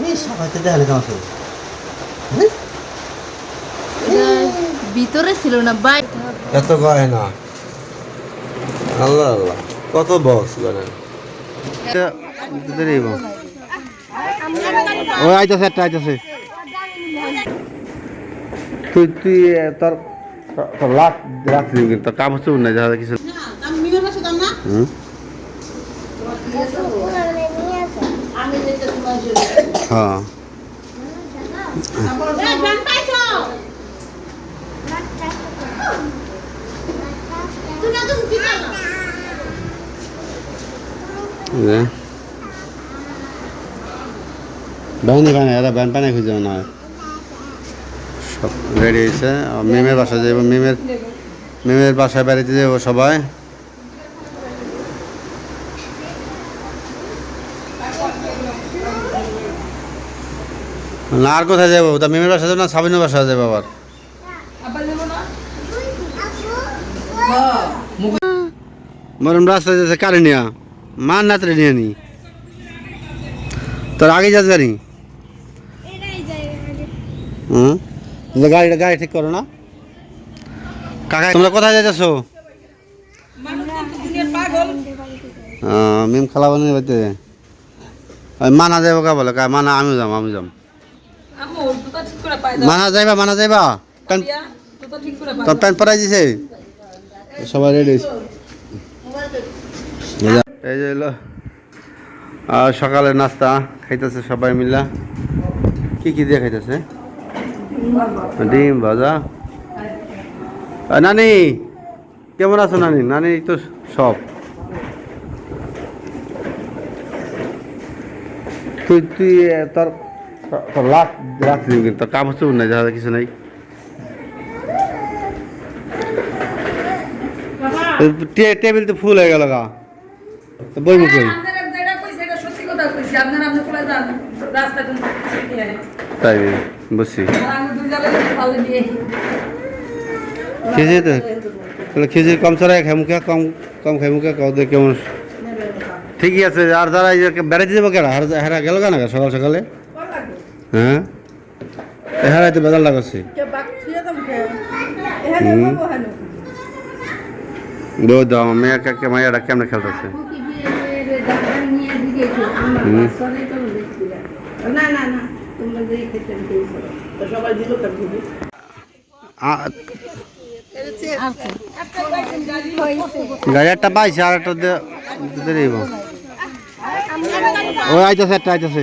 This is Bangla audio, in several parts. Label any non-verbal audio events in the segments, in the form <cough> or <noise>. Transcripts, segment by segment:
এই সবাইতে? ভিতরে ছিল না বাই এত গায়ে না আল্লাহ আল্লাহ কত বক্স গড়েন ওই আইতাছে একটা আইতাছে তুই তুই তোর তোর লাখ রাত্রি কিন্তু তোর কাম হচ্ছে না যা কিছু হুম হ্যাঁ। বাহিনী বাহিনী, এরা ব্যান পানি খুঁজে না সব রেডি হয়েছে। মেমের বাসায় যাব মেমের মেমের বাসায় বাড়িতে যাব সবাই। না আর কোথায় যাব? তা মেমের বাসায় যাব না সাবিনের বাসায় যাব আবার? মরম রাস্তায় যাচ্ছে কারে নিয়া? মান নাতরে নিয়ে নি। তোর আগে যাচ্ছে গাড়ি? হুম? তো গাড়িটা গাড়ি ঠিক করো না। কাকা তোমরা কোথায় যাচ্ছ মিম খালা বানিয়ে বাড়িতে। মানা যাব কা বলে? কা মানা আমিও যাম আমি যাম। মানা যাইবা মানা যাইবা? তোর প্যান্ট পরাই দিছে? সবাই রেডি এই যে এলো। আর সকালে নাস্তা খাইতেছে সবাই মিলা। কি কি দিয়ে খাইতেছে? ডিম ভাজা। নানি কেমন আছো নানি? নানি তো সব। তুই তুই তোর তোর লাখ রাত্রি কিন্তু তোর কাম হচ্ছে না যা কিছু নাই। টে- টেবিল তো ফুল হয়ে গেল গা। বই যান রাস্তা কোন তাই বুঝছি তো তাহলে খিচুড়ি কম চড়াই খাই মুখে কম কম খাই মুখে কাউ দেখে কেমন। ঠিকই আছে আর যারা বেড়াইতে যাব কেনা হেরা গেল কেন সকাল সকালে? হ্যাঁ হেরাই তো বেজার লাগাচ্ছে হুম দো দাও মেয়ে কাকে মাইয়াটা কেমনে খেলতেছে পাইছে আর একটা দে- দিতে ওই আইতেছে একটা আইতেছে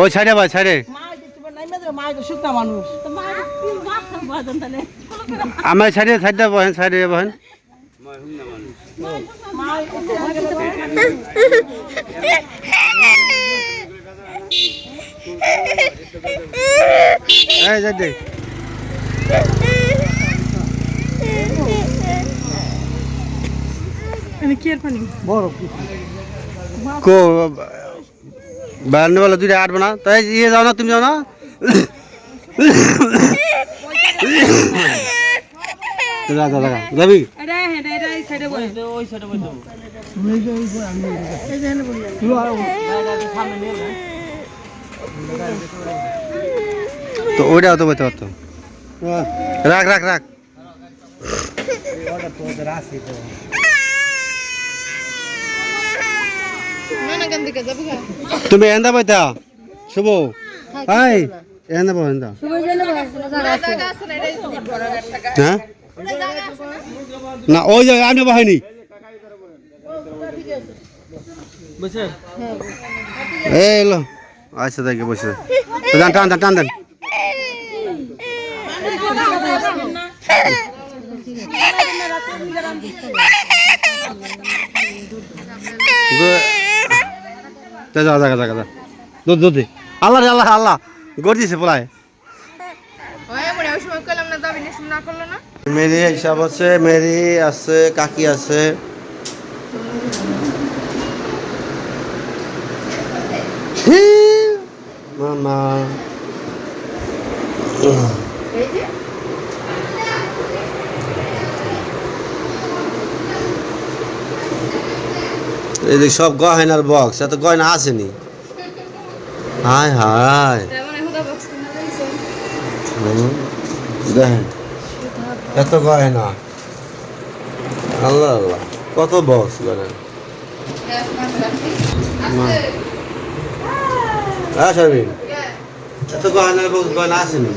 ওই ছাড়ে ভাই ছাড়ে আমার ছাড়ে ছাড়তে বহেন ছাড়ে বহেন। এই যাই দে। কো বারান্নে বলে দুইটা আটবো না। তাই ইয়ে যাও না তুমি যাও না। যাবি? তো ওইটাও তো বলতে পারতো রাখ রাখ রাখ। তুমি এন্দা বইতা শুভ। হাই এন্দা বই এন্দা। হ্যাঁ? না ওই যে আমি বাহিনী। এই এলো। আচ্ছা দেখে বসে। যান টান টান টান দেন। যা যা জায়গা জায়গা যা। দুধ দুধ আল্লাহ রে আল্লাহ আল্লাহ। গড় দিছে প্রায় মেরি হিসাব আছে মেরি আছে কাকি আছে। মামা। এদিকে সব গয়নার বক্স এত গয়না আসেনি। হায় হায়। দেখেন এত গয়না। আল্লাহ আল্লাহ কত বক্স গয়না হ্যাঁ শারমিন। এত গয়নার বক্স গয়না আসেনি।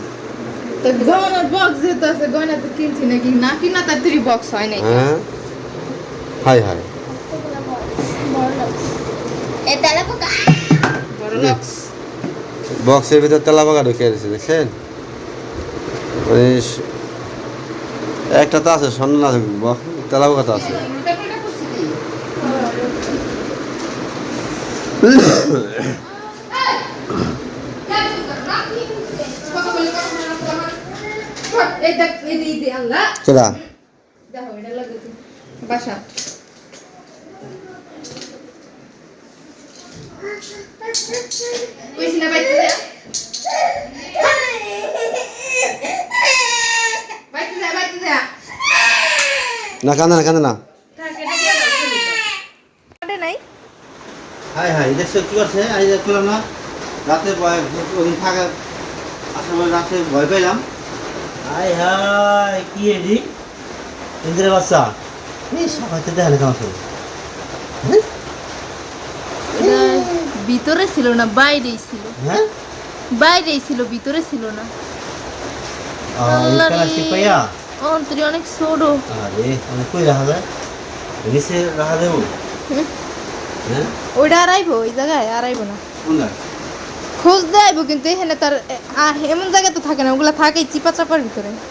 তো গহনার বক্স যেহেতু আছে গয়না তো কিনছি নাকি? না কিনা তার বক্স হয় হ্যাঁ। হায় হায়। বক্সের ভিতর তেলা বাগা ঢুকে গেছে দেখছেন? একটা তো আছে স্বর্ণ না বক্স তেলা বাগা তো আছে। <coughs> কেডা? দেখো এটা লাগে বাসা। কইছি না বাইতে যা। বাইতে যা বাইতে যা। না কান্দে না কান্দে না। নাই? হাই হাই দেখছ কি করছে? আই করলাম না। রাতে ভয় ওদিন থাকা আসার রাতে ভয় পেলাম। হাই হাই কি এডি ইন্দ্রের বাচ্চা। এই সবাইতে দেখে না কেমন হ্যাঁ ভিতরে ছিল না বাইরেই ছিল। হ্যাঁ? বাইরেই ছিল ভিতরে ছিল না। অন্তরে অনেক ছোট। আরে আমি কই রাখা যায়? নিচে রাখা দেবো হ্যাঁ? ওইটা আড়াইবো ওই জায়গায় আড়াইবো না। খোঁজ দেব কিন্তু এখানে তার এমন জায়গায় তো থাকে না ওগুলা থাকে চিপা চাপার ভিতরে না।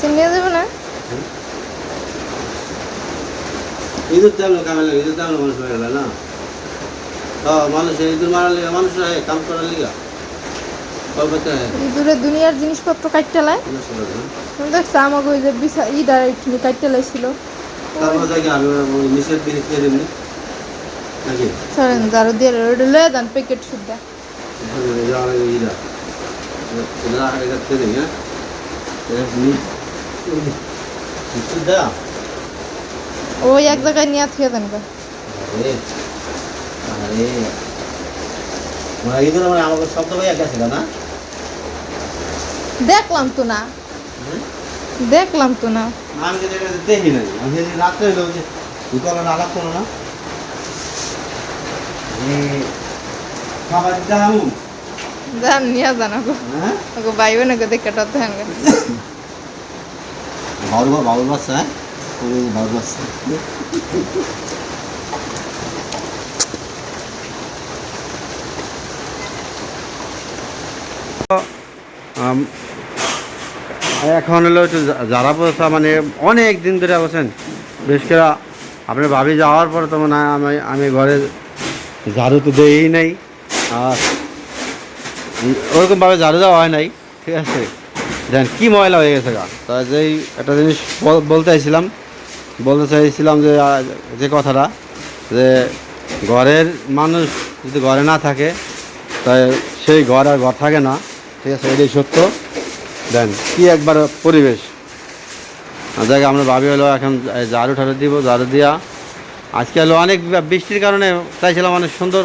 চিনিয়ে যাবে না? ইঁদুর তেমন কামে লাগে ইঁদুর তেমন মানুষ হয়ে গেল না হ্যাঁ মানুষ ইঁদুর মারার লিগা মানুষ হয় কাম করার লিগা দুনিয়ার জিনিসপত্র কাটতে লাই তুমি দেখছ আমাকে ওই যে ইদার কাটতে লাইছিল দিয়ে লয়ে দেন প্যাকেট সুদ্ধা ওই এক জায়গায় নিয়ে থুয়ে দেন মানে মানে দেখলাম তো না। দেখলাম তো না। আমি দেখি নাই। আমি রাত্রে না আলাপ করো না। খাবার দিতে হামু জান নিয়ে জানা গো ওকে বাইবে না গো দেখে টতে গো। বাউল বাচ্চা হ্যাঁ ওই বাউল এখন হলো যারা পোষা মানে অনেক দিন ধরে বসেন। বেশ করে আপনি ভাবি যাওয়ার পরে তো মানে আমি আমি ঘরে ঝাড়ু তো দেই নাই। আর ওরকমভাবে ঝাড়ু দেওয়া হয় নাই, ঠিক আছে? দেন, কি ময়লা হয়ে গেছে গা? তা যেই একটা জিনিস বল- বলতে চাইছিলাম বলতে চাইছিলাম যে যে কথাটা, যে ঘরের মানুষ যদি ঘরে না থাকে, তাই সেই ঘর আর ঘর থাকে না। ঠিক আছে, এটাই সত্য। দেন, কি একবার পরিবেশ? জায়গায় আমরা ভাবি হলো এখন ঝাড়ু ঠাড়ু দিব, ঝাড়ু দিয়া। আজকে হলো অনেক বৃষ্টির কারণে চাইছিলাম অনেক সুন্দর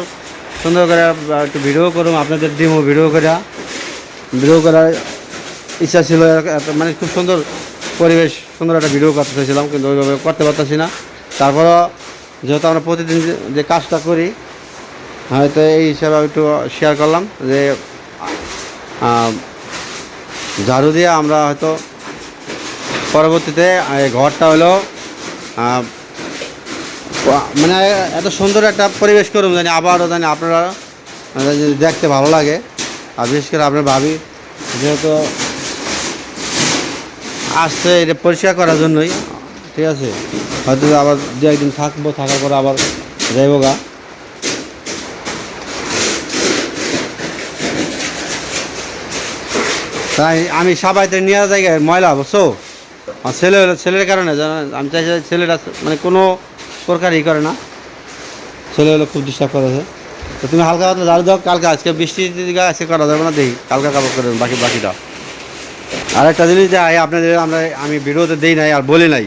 সুন্দর করে একটু ভিডিও করুন আপনাদের দিব ভিডিও করে ভিডিও করার ইচ্ছা ছিল মানে খুব সুন্দর পরিবেশ সুন্দর একটা ভিডিও করতে চাইছিলাম, কিন্তু ওইভাবে করতে পারতেছি না। তারপরও যেহেতু আমরা প্রতিদিন যে- কাজটা করি, হয়তো এই হিসাবে একটু শেয়ার করলাম যে ঝাড়ু দিয়ে আমরা হয়তো পরবর্তীতে, এই ঘরটা হলো মানে এত সুন্দর একটা পরিবেশ করুন, জানি আবারও জানি আপনারা দেখতে ভালো লাগে। আর বিশেষ করে আপনার ভাবি, যেহেতু আসছে, এটা পরিষ্কার করার জন্যই। ঠিক আছে? হয়তো আবার দু একদিন থাকব, থাকার পর আবার যাইব গা। তাই আমি সবাইতে নিয়ে জায়গায় ময়লা, বুঝছ? আর ছেলে ছেলের কারণে আমি চাইছি ছেলেটা মানে কোনো প্রকার ই করে না। ছেলে হলো খুব ডিস্টার্ব করেছে তো তুমি হালকা হালকা ঝাড়ু দাও, কালকে আজকে বৃষ্টি আজকে করা যাবে না, দেখি। কালকে কাপড় করে বাকি, বাকিটা। আর একটা জিনিস যে আপনাদের আমরা আমি ভিডিওতে দিই নাই আর বলি নাই।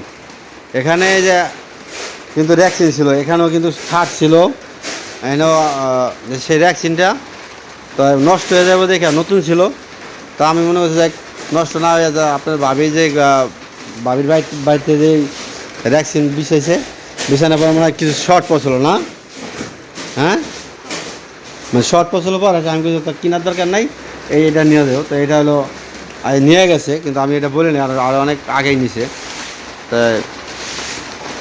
এখানে যে কিন্তু র্যাকসিন ছিল, এখানেও কিন্তু ছাট ছিল। এখানেও যে সেই র্যাকসিনটা তো নষ্ট হয়ে যাবে দেখে নতুন ছিল। তা আমি মনে করছি যে নষ্ট না হয়ে যা আপনার ভাবি যে ভাবির বাড়ি বাড়িতে যে র্যাকসিন বিছাইছে বিছানোর পর মনে হয় কিছু শর্ট পড়ছিল না। হ্যাঁ? মানে শর্ট পছন্দ পর, আমি কিছু কেনার দরকার নাই? এই এটা নিয়ে দেবো তো এটা হলো নিয়ে গেছে কিন্তু আমি এটা বলিনি আর আর অনেক আগেই নিছে। তা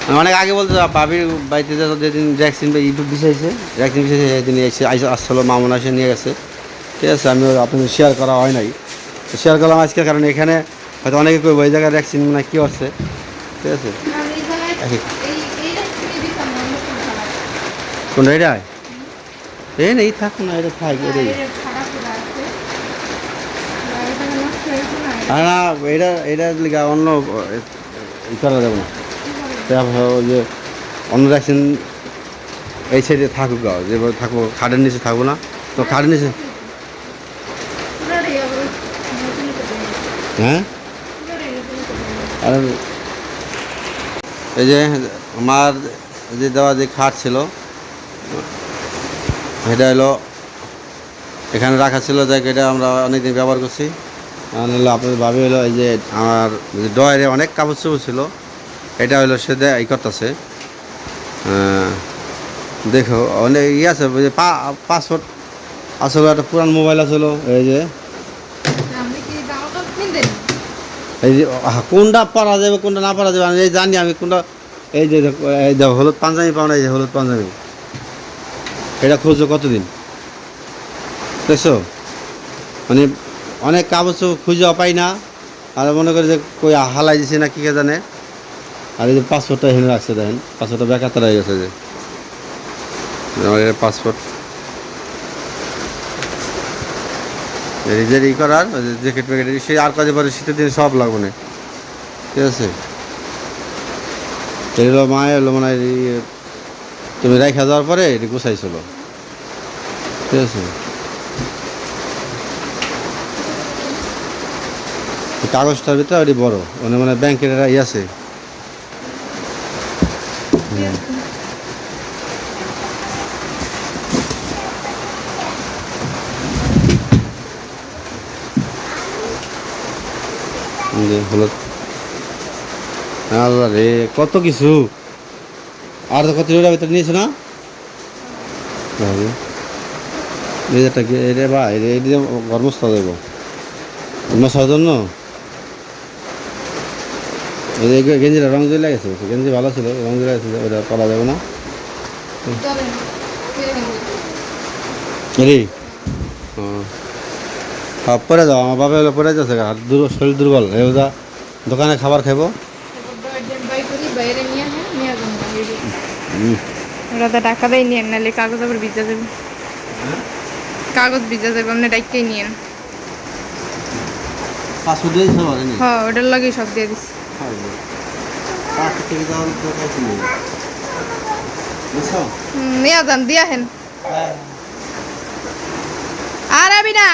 আমি অনেক আগে বলতে বাবির বাড়িতে যে যেদিন ভ্যাকসিন বা ইউটিউব বিছাইছে ভ্যাকসিন বিছাইছে সেদিন এসে আসছিল মামুন এসে নিয়ে গেছে। ঠিক আছে আমি আপনাদের শেয়ার করা হয় নাই। শেয়ার করলাম আজকে কারণ এখানে হয়তো অনেকে ওই জায়গায় ভ্যাকসিন মানে কী হচ্ছে? ঠিক আছে। কোনটা এটা এই নেই থাক না এটা থাক এটাই এটা খারাপ হয়ে আছে। আর এটা নষ্ট হয়েছে না, এটা এটা লিগা অন্য করা যাবে না যে অন্য ভ্যাকসিন এই সাইডে থাকুক যেভাবে থাকব খাটের নিচে থাকব না তো খাটের নিচে। হ্যাঁ। আর এই যে আমার যে দেওয়া যে খাট ছিল এটা হলো এখানে রাখা ছিল যাই এটা আমরা অনেকদিন ব্যবহার করছি হলো আপনাদের ভাবি হলো এই যে আমার ডয়ারে অনেক কাপড় চোপড় ছিল এটা হলো সে এই করতেছে। দেখো অনেক ইয়ে আছে পাসপোর্ট আসলে একটা পুরান মোবাইল আসলো এই যে? এই যে কোনটা পরা যাবে কোনটা না পরা যাবে আমি এই জানি আমি কোনটা এই যে এই দেখো হলুদ পাঞ্জাবি পাও না এই যে হলুদ পাঞ্জাবি। এটা খুঁজছো কতদিন? দেখছ? মানে অনেক কাগজ খুঁজে পাই না। আর মনে করি যে কই হালাই দিছে না কি কে জানে। আর এই যে পাসপোর্টটা এখানে রাখছে দেখেন, পাসপোর্টটা বেকার হয়ে গেছে যে। পাসপোর্ট। রিজার্ভ ই করার জ্যাকেট প্যাকেট সে আর কাজে পরে শীতের দিনে সব লাগবে না। ঠিক আছে? এগুলো মায়ের হলো মানে তুমি রেখা যাওয়ার পরে এটি গুছাইছিল ঠিক আছে? কাগজটার ভিতরে ওটি বড়। মানে মানে ব্যাংকের একটা ই আছে। রে, কত কিছু। আর কত টাকার ভিতরে নিয়েছো না। কি, এটা বা এটা কর্মস্থল দেব মশার জন্য? গেঞ্জিটা রং দিয়ে লাগেছে গেঞ্জি ভালো ছিল রং দিয়ে লাগেছিল ওটা করা যাবে না। রে হ্যাঁ পরে যাও আমার বাবা পরে যাচ্ছে হাত দুর্বল শরীর দুর্বল। এবার দোকানে খাবার নিয়ে নিয়ে। ওরা তো টাকা দেয় নিয়েন নাহলে কাগজ আবার ভিজা যাবে। কাগজ ভিজা যাবে আপনি ডাইকেই নিয়েন। পাঁচশো দিয়ে সব আছে নি হ্যাঁ ওটার লাগে সব দিয়ে দিচ্ছি পাঁচশো থেকে যাওয়ার দরকার নেই বুঝছ নিয়ে যান দিয়ে আসেন আর আবি না